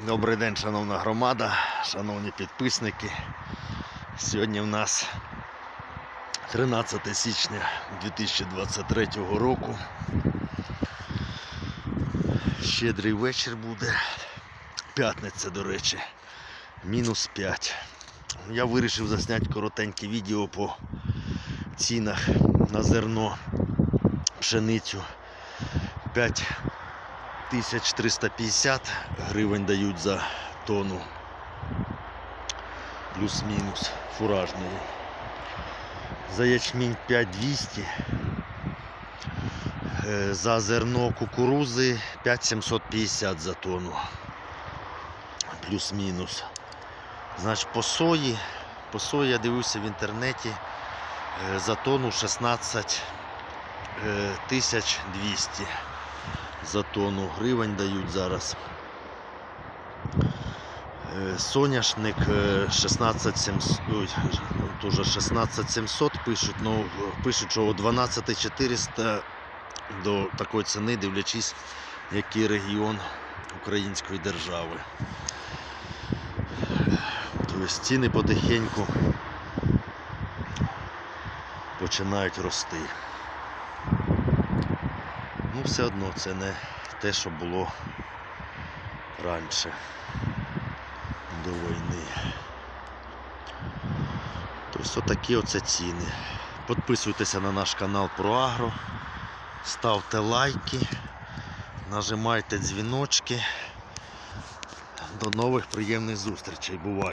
Добрий день, шановна громада, шановні підписники. Сьогодні в нас 13 січня 2023 року. Щедрий вечір буде. П'ятниця, до речі, мінус 5. Я вирішив засняти коротеньке відео по цінах на зерно, пшеницю 5 1350 гривень дають за тонну. Плюс-мінус фуражної. За ячмінь 5200. Е, За зерно кукурузи 5750 за тонну. Плюс-мінус. Значить, по сої. По сої я дивився в інтернеті. е, За тонну 16 е, 1200 за тонну гривень дають зараз. Е, Соняшник е, 16700, ой, теж 16700 пишуть, ну пишуть, що 12400 до такої ціни, дивлячись, який регіон української держави. Тобто ціни потихеньку починають рости. Все одно це не те, що було раніше до війни. Тобто отакі оце ціни. Підписуйтеся на наш канал про Агро, ставте лайки, нажимайте дзвіночки. До нових приємних зустрічей. Бувайте!